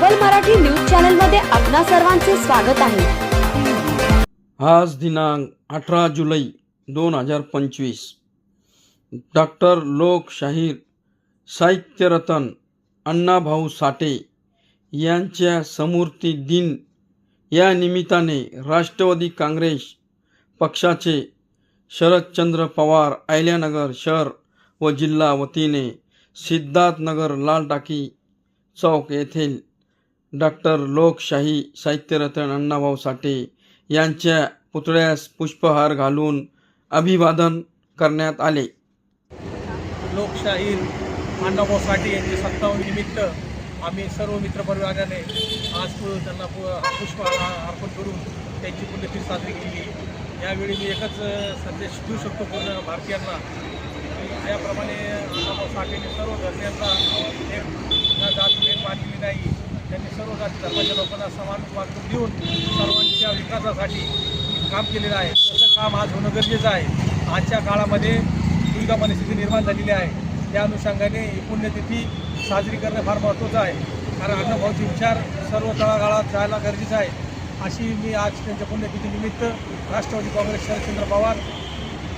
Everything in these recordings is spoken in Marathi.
ग्लोबल मराठी न्यूज चॅनलमध्ये आपणा सर्वांचे स्वागत आहे. आज दिनांक अठरा जुलै दोन हजार पंचवीस. डॉक्टर लोकशाहीर साहित्यरत्न अण्णाभाऊ साठे यांच्या समूर्ती दिन या निमित्ताने राष्ट्रवादी काँग्रेस पक्षाचे शरदचंद्र पवार अहिल्यानगर शहर व जिल्हा वतीने सिद्धार्थनगर लाल टाकी चौक येथील डॉक्टर लोकशाही साहित्यरत्न अण्णाभाऊ साठे यांच्या पुतळ्यास पुष्पहार घालून अभिवादन करण्यात आले. लोकशाहीर अण्णाभाऊ साठे यांचे सत्तावन्न निमित्त आम्ही सर्व मित्रपरिवाराने आज त्यांना पु- पुष्प अर्पण करून त्यांची पुण्यतिथी साजरी केली. यावेळी मी एकच संदेश देऊ शकतो पूर्ण भारतीयांना. याप्रमाणे अण्णाभाऊ साठेने सर्व धर्मियांना एक न जातीभेद मानलेली नाही त्यांनी सर्व जाती धर्माच्या लोकांना समान वागणूक देऊन सर्वांच्या विकासासाठी काम केलेलं आहे. तसं काम आज होणं गरजेचं आहे. आजच्या काळामध्ये दुर्गा परिस्थिती निर्माण झालेली आहे. त्या अनुषंगाने ही पुण्यतिथी साजरी करणं फार महत्त्वाचं आहे. कारण अण्णाभाऊचे विचार सर्व तळागाळात जायला गरजेचं आहे. अशी मी आज त्यांच्या पुण्यतिथीनिमित्त राष्ट्रवादी काँग्रेस शरदचंद्र पवार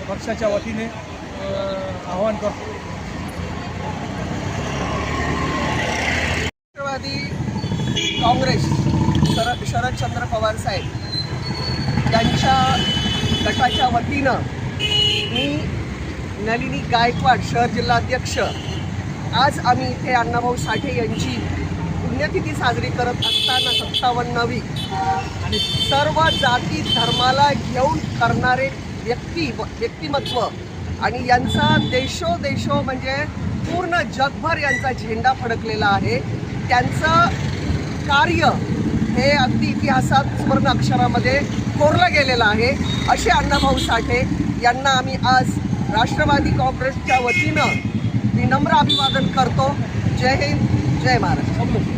पक्षाच्या वतीने आवाहन करतो. राष्ट्रवादी काँग्रेस शरद शरदचंद्र पवार साहेब यांच्या गटाच्या वतीनं मी नलिनी गायकवाड शहर जिल्हाध्यक्ष आज आम्ही इथे अण्णाभाऊ साठे यांची पुण्यतिथी साजरी करत असताना सत्तावन्नवी आणि सर्व जाती धर्माला घेऊन करणारे व्यक्ती व्यक्तिमत्व आणि यांचा देशोदेशो म्हणजे पूर्ण जगभर यांचा झेंडा फडकलेला आहे. त्यांचं कार्य हे अगदी इतिहासात सुवर्ण अक्षरामध्ये कोरलं गेलेलं आहे. असे अण्णाभाऊ साठे यांना आम्ही आज राष्ट्रवादी काँग्रेसच्या वतीनं विनम्र अभिवादन करतो. जय हिंद जय महाराष्ट्र.